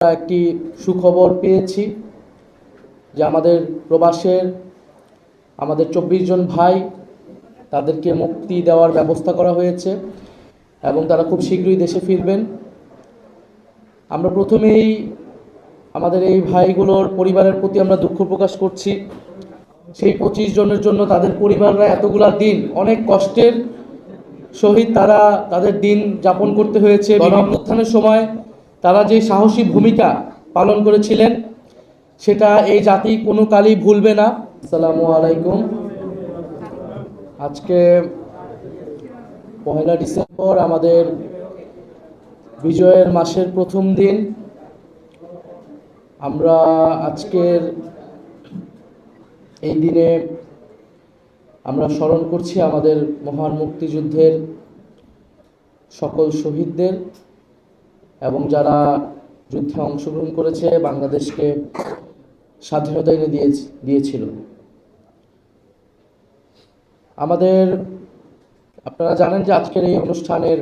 একটি সুখবর পেয়েছি যে আমাদের প্রবাসের আমাদের চব্বিশ জন ভাই তাদেরকে মুক্তি দেওয়ার ব্যবস্থা করা হয়েছে এবং তারা খুব শীঘ্রই দেশে ফিরবেন। আমরা প্রথমেই আমাদের এই ভাইগুলোর পরিবারের প্রতি আমরা দুঃখ প্রকাশ করছি। সেই পঁচিশ জনের জন্য তাদের পরিবাররা এতগুলা দিন অনেক কষ্টের সহিত তারা তাদের দিন যাপন করতে হয়েছে। গণঅভ্যুত্থানের সময় তারা যে সাহসী ভূমিকা পালন করেছিলেন, সেটা এই জাতি কোনো কালই ভুলবে না। আসসালামু আলাইকুম। আজকে পহেলা ডিসেম্বর আমাদের বিজয়ের মাসের প্রথম দিন। আমরা আজকের এই দিনে আমরা স্মরণ করছি আমাদের মহান মুক্তিযুদ্ধের সকল শহীদদের। এবং যারা যুদ্ধে অংশগ্রহণ করেছে, বাংলাদেশকে স্বাধীনতা এনে দিয়ে দিয়েছিল। আমাদের, আপনারা জানেন যে আজকের এই অনুষ্ঠানের,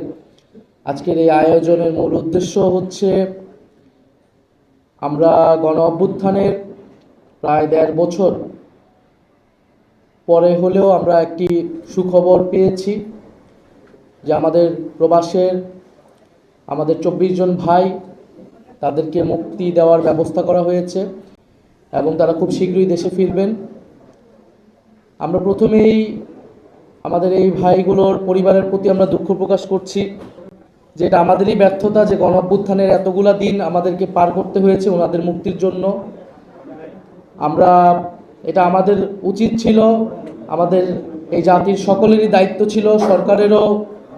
আজকের এই আয়োজনের মূল উদ্দেশ্য হচ্ছে, আমরা গণ অভ্যুত্থানের প্রায় দেড় বছর পরে হলেও আমরা একটি সুখবর পেয়েছি যে আমাদের প্রবাসের আমাদের চব্বিশ জন ভাই তাদেরকে মুক্তি দেওয়ার ব্যবস্থা করা হয়েছে এবং তারা খুব শীঘ্রই দেশে ফিরবেন। আমরা প্রথমেই আমাদের এই ভাইগুলোর পরিবারের প্রতি আমরা দুঃখ প্রকাশ করছি যে এটা আমাদেরই ব্যর্থতা যে গণ অভ্যুত্থানের এতগুলা দিন আমাদেরকে পার করতে হয়েছে ওনাদের মুক্তির জন্য। আমরা, এটা আমাদের উচিত ছিল, আমাদের এই জাতির সকলেরই দায়িত্ব ছিল, সরকারেরও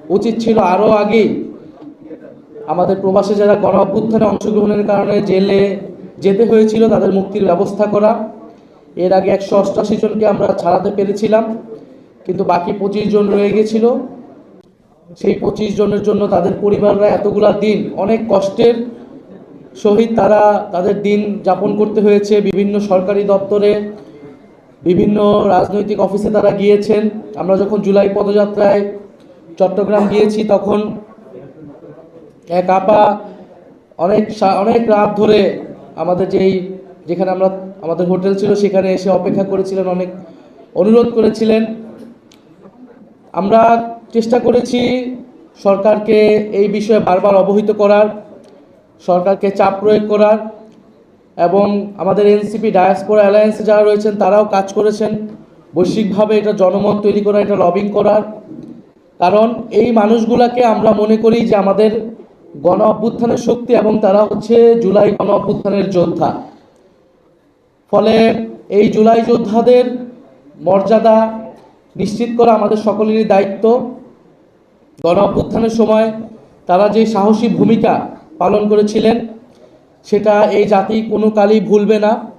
উচিত ছিল আরও আগেই আমাদের প্রবাসে যারা গণ অভ্যুত্থানে অংশগ্রহণের কারণে জেলে যেতে হয়েছিল, তাদের মুক্তির ব্যবস্থা করা। এর আগে একশো অষ্টাশি জনকে আমরা ছাড়াতে পেরেছিলাম, কিন্তু বাকি পঁচিশ জন রয়ে গেছিল। সেই পঁচিশ জনের জন্য তাদের পরিবাররা এতগুলা দিন, অনেক কষ্টের সহিত তারা তাদের দিন যাপন করতে হয়েছে। বিভিন্ন সরকারি দপ্তরে, বিভিন্ন রাজনৈতিক অফিসে তারা গিয়েছেন। আমরা যখন জুলাই পদযাত্রায় চট্টগ্রাম গিয়েছি, তখন এক আপা অনেক অনেক রাত ধরে আমাদের যেই, যেখানে আমরা, আমাদের হোটেল ছিল, সেখানে এসে অপেক্ষা করেছিলেন, অনেক অনুরোধ করেছিলেন। আমরা চেষ্টা করেছি সরকারকে এই বিষয়ে বারবার অবহিত করার, সরকারকে চাপ প্রয়োগ করার, এবং আমাদের এনসিপি, ডায়াসপোরা অ্যালায়েন্সে যারা রয়েছেন, তারাও কাজ করেছেন। বৈশ্বিকভাবে এটা জনমত তৈরি করা, এটা লবিং করার। কারণ এই মানুষগুলাকে আমরা মনে করি যে আমাদের গণ অভ্যুত্থানের শক্তি এবং তারা হচ্ছে জুলাই গণ অভ্যুত্থানের যোদ্ধা। ফলে এই জুলাই যোদ্ধাদের মর্যাদা নিশ্চিত করা আমাদের সকলেরই দায়িত্ব। গণ অভ্যুত্থানের সময় তারা যে সাহসী ভূমিকা পালন করেছিলেন, সেটা এই জাতি কোনো কালই ভুলবে না।